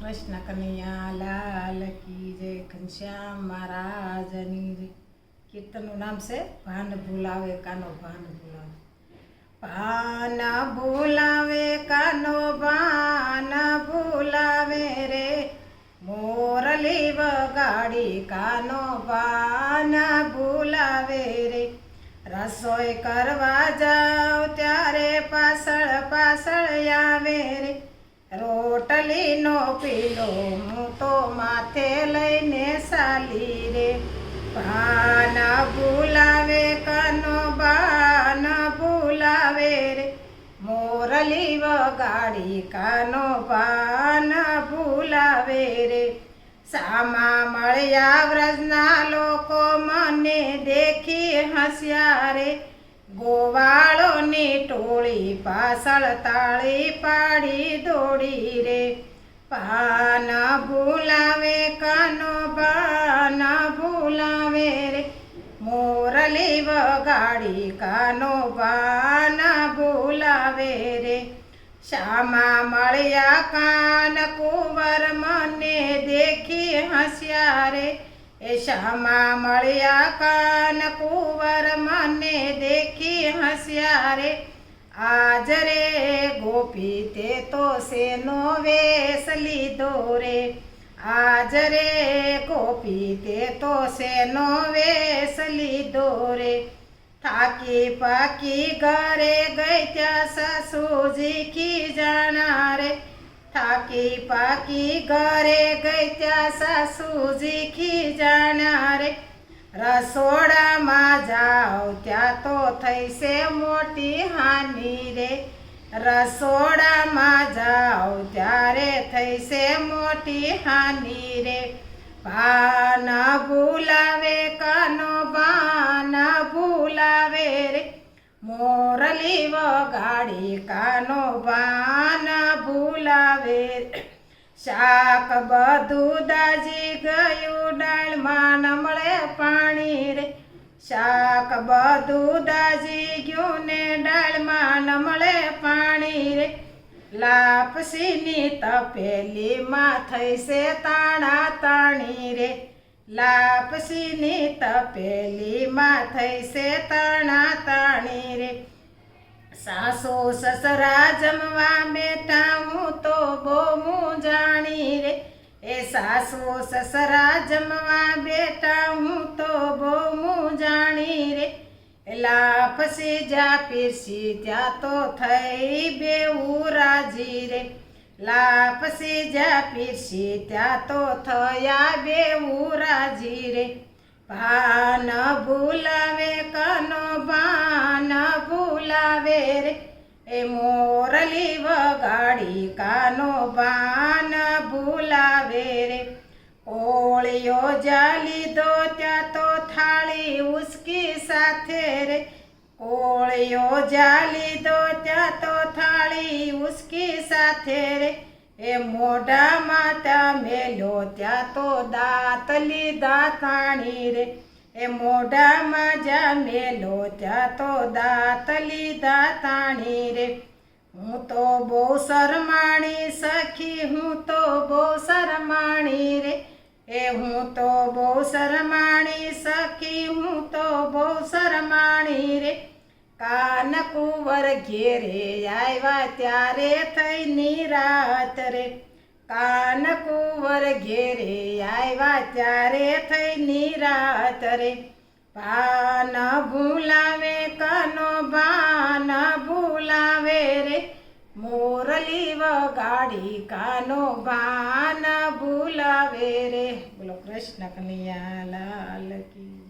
કૃષ્ણ કનૈયા લાલ કી જય ઘનશ્યામ મહારાજની જય. કીર્તનનું નામ છે, ભાન ભૂલાવે કાનો ભાન ભૂલાવે. ભાન ભૂલાવે કાનો ભાન ભૂલાવે રે. મોરલી વગાડી કાનો ભાન ભૂલાવે રે. રસોઈ કરવા જાવ ત્યારે પાછળ પાછળ આવે રે. રોટલીનો પીલો, હું તો માથે લઈને સાલી રે. ભાન ભૂલાવે, કાનો બાન ભૂલાવે રે. મોરલી વગાડી, કાનો બાન ભૂલાવે રે. સામા મળ્યા વ્રજના લોકો મને દેખી હસ્યા રે. ગોવાળોની ટોળી પાછળ તાળી પાડી દોડી રે. પાન ભૂલાવે, કાનો પાન ભૂલાવે રે. મોરલી વગાડી, કાનો પાન ભૂલાવે રે. શ્યામા મળ્યા કાન કુંવર મને દેખી હસ્યા રે. એ શ્યામા મળ્યા કાન કુંવર દેખી હસ્યા રે આજ રે ગોપી તે તો શેનો વેશ લીધો રે. આજ રે ગોપી તે તો શેનો વેશ લીધો રે. થાકી પાકી ઘરે ગઈ ત્યાં સાસુજી કી જાણા રે થાકી પાકી ઘરે ગઈ ત્યાં સાસુજી કી જાણા રે રસોડામાં જાઓ, ત્યાં તો થઈશે મોટી હાનિ રે. રસોડામાં જાઓ, ત્યારે થઈશે મોટી હાનિ રે. ભાન ભૂલાવે, કાનો ભાન ભૂલાવે રે. મોરલી વગાડી, કાનો ભાન ભૂલાવે શાક બધું દાજી ગયું ડાળમાં ન મળે પાણી રે શાક બધું દાજી ગયું ને ડાળમાં ન મળે પાણી રે. લાપસીની તપેલીમાં થઈશે તાણા તાણી રે. લાપસીની તપેલીમાં થઈશે તાણા તાણી રે. સાસુ સસરા જમવા બેઠા હું તો બહુ જાણી રે. એ સાસુ સસરા જમવા બેઠા હું તો બહુ લાપસી જા પીરસી ત્યાં તો થઈ બેવું રાજી રે. લાપસી જા પીરસી ત્યાં તો થયા બેવું રાજી રે. ભાન ભૂલાવે, કનો ભાન ભૂલાવે રે. એ મોરલી વગાડી, કાનો ભાન ભૂલાવે રે. કોળીઓ જાલી દો, ત્યાં તો થાળી ઉસકી સાથે રે. કોળીઓ જાલી દો, ત્યાં તો થાળી ઉસકી સાથે રે. એ મોઢામાં ત્યાં મેલો ત્યાં તો દાંત લીધા તાણી રે. એ મોઢામાં જા મેલો ત્યાં તો દાંત લીધા તાણી રે. હું તો બહુ શરમાણી સખી, હું તો બહુ હું તો બહુ શરમાણી, સખી હું તો બહુ શરમાણી રે. કાન કુંવર ઘેરે આવ્યા ત્યારે થઈ નિરાત રે. કાન કુંવર ઘેરે આવ્યા ત્યારે થઈ નિરાત રે. ભાન ભૂલાવે, કનો ભાન મોરલી વગાડી કાનો ભાન ભૂલાવે રે. બોલો કૃષ્ણ કનૈયા લાલ કી.